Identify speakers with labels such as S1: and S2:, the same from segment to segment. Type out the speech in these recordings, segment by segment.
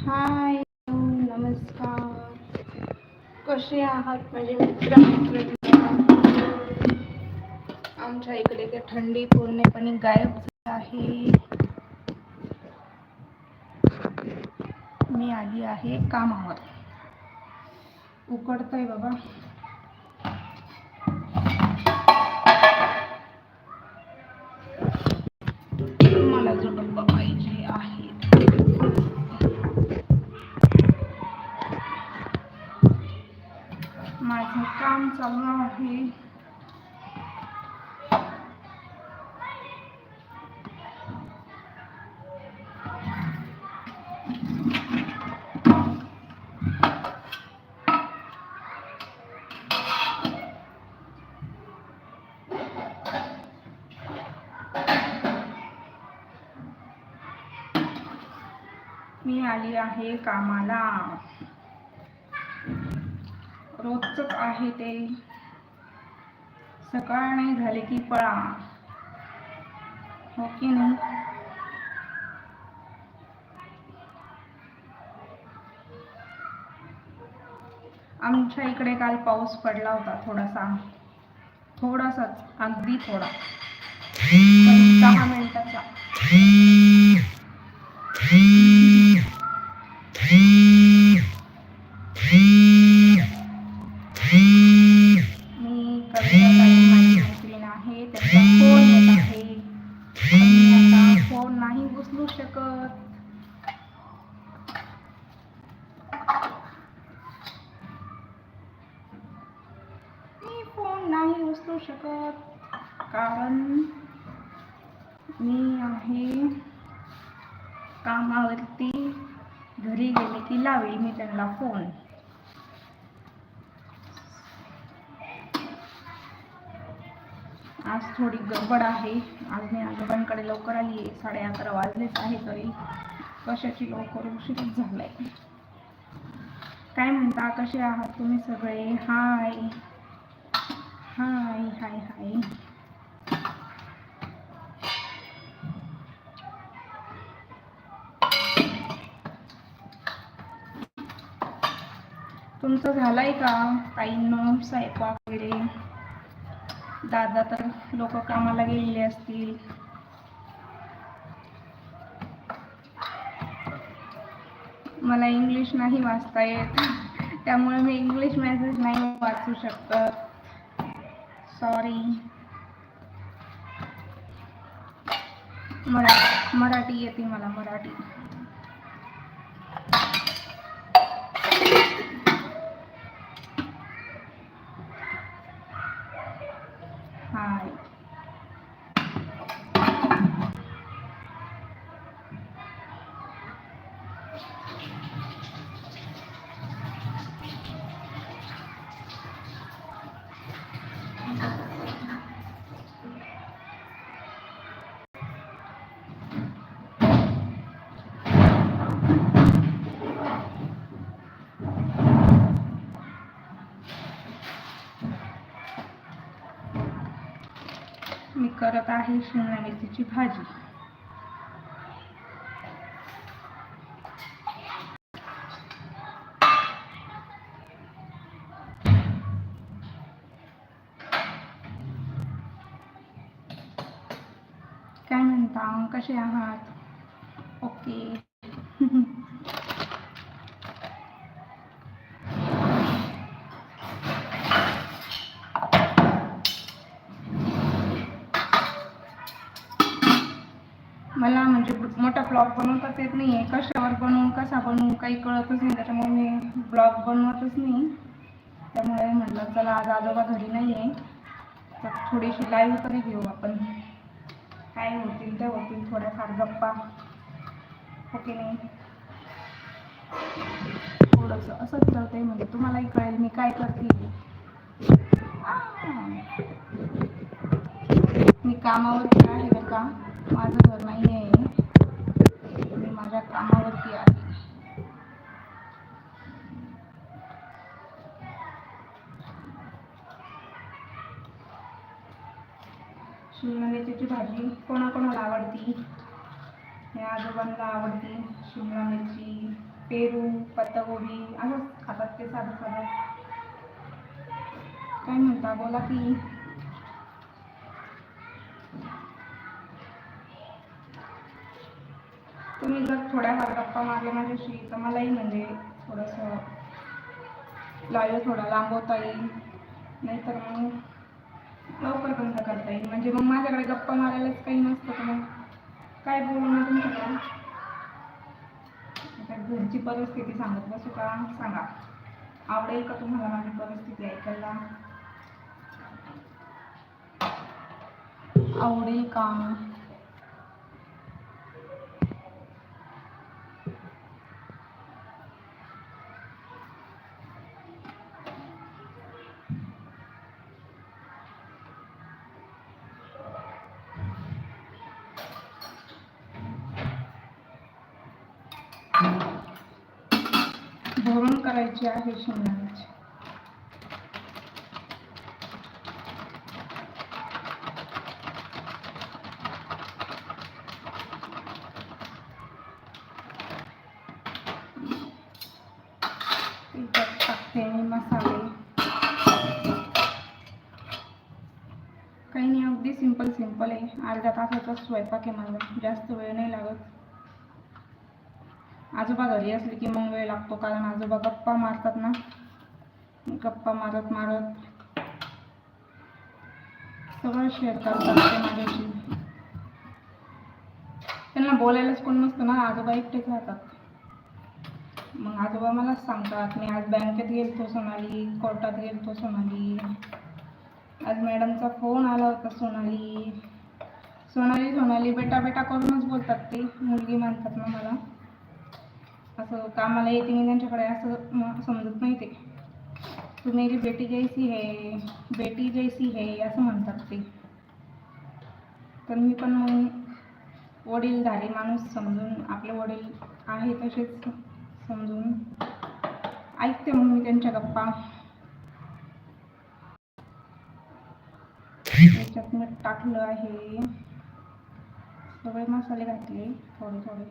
S1: हाय नमस्कार. कसे आहात माझे मित्र? आमच्या इकडे ते थंडी पूर्णपणे गायब आहे. मी आली आहे कामावर. उकडतंय बाबा. आहे. मी आली आहे कामाला. रोजच आहे ते. सकाळ नाही झाले की पळा. हो की नाही? आमच्या इकडे काल पाऊस पडला होता थोडासा. थोडासाच अगदी थोडा. पण दहा मिनिटाचा. फोन येत आहे आता फोन नाही उचलू शकत मी फोन नाही उचलू शकत कारण मी आहे कामावरती घरी गेले की लावेल मी त्यांना फोन. आज थोडी गडबड आहे. आज मी आजोबांकडे लवकर आली आहे. साडे अकरा वाजलेच आहे तरी कशाची लवकर उशीरच झालाय. काय म्हणता? कसे आहात तुम्ही सगळे? हाय. हाय हाय हाय. तुमचं झालंय का? काही ताईंनो स्वयंपाक वगैरे? दादा तर लोक कामाला गेलेले असतील. मला इंग्लिश नाही वाचता येत. त्यामुळे मी इंग्लिश मेसेज नाही वाचू शकत. सॉरी मरा मराठी येते मला मराठी. करत आहे शिमला मिरचीची भाजी. काय म्हणता? कसे आहात? ओके. ब्लॉग बनवताच येत नाही आहे कशावर बनवू कसा बनवू काही कळतच नाही. त्याच्यामुळे मी ब्लॉग बनवतच नाही. त्यामुळे म्हटलं चला आज आजोबा घरी नाही आहे तर थोडीशी लाईव्ह तरी घेऊ आपण. काय होतील ते होतील थोड्याफार गप्पा. हो की नाही? थोडंसं असंच आहे म्हणजे तुम्हालाही कळेल मी काय करते. मी कामावर आहे का? माझं घर नाही आहे माझ्या कामावरती आहे शिमला भाजी कोणाकोणाला आवडती? हे आजोबांना आवडते. शिमला मिरची पेरू पत्तागोबी असंच खातात ते साधं साधं. काय म्हणता? बोला की. तुम्ही जर थोड्याफार गप्पा मारल्या माझ्याशी तर मलाही म्हणजे थोडंसं लाईव्ह थोडा लांबवता येईल. नाहीतर मग लवकर बंद करता येईल. म्हणजे मग माझ्याकडे गप्पा मारायलाच काही नसतं तर मग काय बोलू ना तुमच्याकडे? घरची परिस्थिती सांगत बसू का? सांगा. आवडेल का तुम्हाला माझी परिस्थिती ऐकायला? आवडेल का? भरून करायची आहे शेंगदाण्याची टाकते मी मसाले. काही नाही अगदी सिंपल सिंपल आहे. अर्धा तासाचा स्वयंपाक आहे मला जास्त वेळ नाही लागत. आजोबा घरी असले की मग वेळ लागतो कारण आजोबा गप्पा मारतात ना. गप्पा मारत मारत. सगळं शेअर करतात ते माझ्याशी. त्यांना बोलायलाच कोण नसतं ना आजोबा एकटेच राहतात. मग आजोबा मलाच सांगतात मी आज बँकेत गेलतो सोनाली कोर्टात गेलतो सोनाली. आज मॅडमचा फोन आला होता सोनाली. सोनाली सोनाली बेटा बेटा करूनच बोलतात ते मुलगी मानतात ना मला. असं कामाला येते मी त्यांच्याकडे असं समजत नाही ते. तू मेरी बेटी जैसी है बेटी जैसी है असं म्हणतात ते. तर मी पण मग वडीलधारी माणूस समजून आपले वडील आहे तसेच समजून. ऐकते मग मी त्यांच्या गप्पा. त्याच्यात मी टाकलं आहे. सगळे मसाले घातले थोडे थोडे.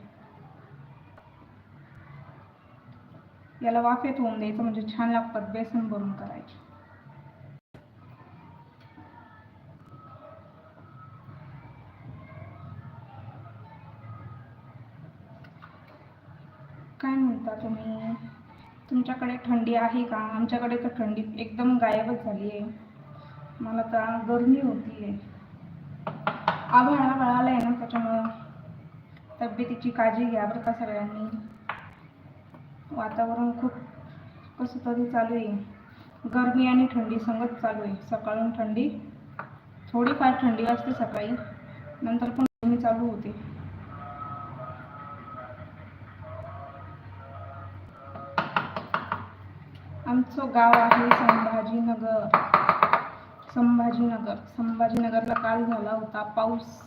S1: याला वाफेत होऊन द्यायचं म्हणजे छान लागतात बेसन भरून करायचे. काय म्हणता तुम्ही? तुमच्याकडे थंडी आहे का? आमच्याकडे तर थंडी एकदम गायबच झाली आहे मला तर गरमी होती आहे आभाळ आभाळ आहे ना त्याच्यामुळं? तब्येतीची काळजी घ्या बरं का सगळ्यांनी. वातावरण खूप कसं तरी चालू आहे. गरमी आणि थंडी संगत चालू आहे. सकाळून थंडी थोडीफार थंडी असते सकाळी. नंतर पण गरमी चालू होते. आमचं गाव आहे संभाजीनगर. संभाजीनगर. संभाजीनगरला काल झाला होता पाऊस.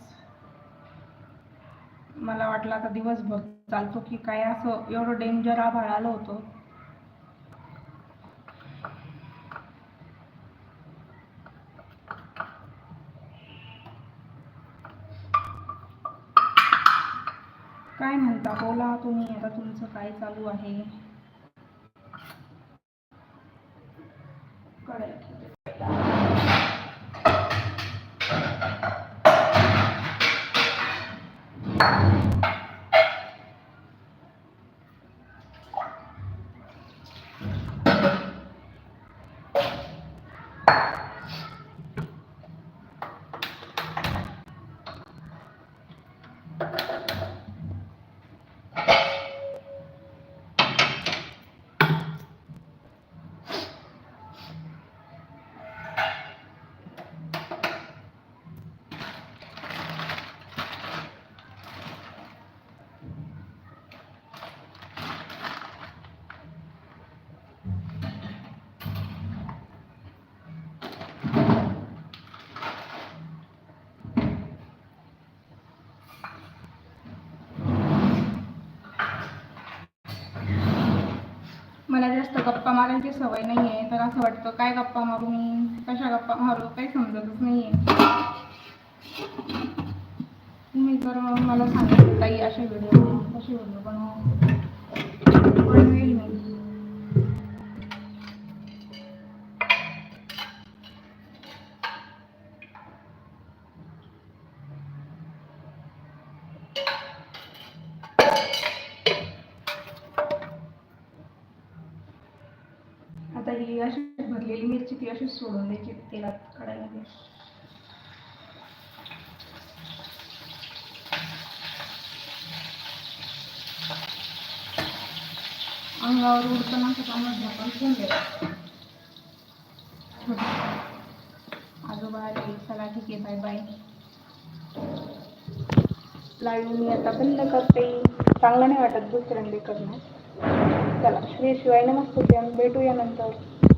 S1: मला वाटला आता दिवसभर चालतो की काय असं एवढं डेंजर आभाळ आलं होतं. काय म्हणता? बोला तुम्ही. आता तुमचं काय चालू आहे? मला जास्त गप्पा मारायची सवय नाही आहे तर असं वाटतं काय गप्पा मारू मी? कशा गप्पा मारू? काही समजतच नाही आहे तुम्ही जर मला सांगितलं काही असे व्हिडिओ कसे व्हिडिओ बनवू. भरलेली मिरची ती अशीच सोडून द्यायची तेलात काढायला अंगावर उडताना असं चांगलं झाकण ठेवून द्यायचं. आजोबा आले चला ठीक आहे बाय बाय लाईव्ह मी आता बंद करते. चांगलं नाही वाटत दुसऱ्यांदे करणं चला. श्री शिवाय नमस्ते भेटूया नंतर.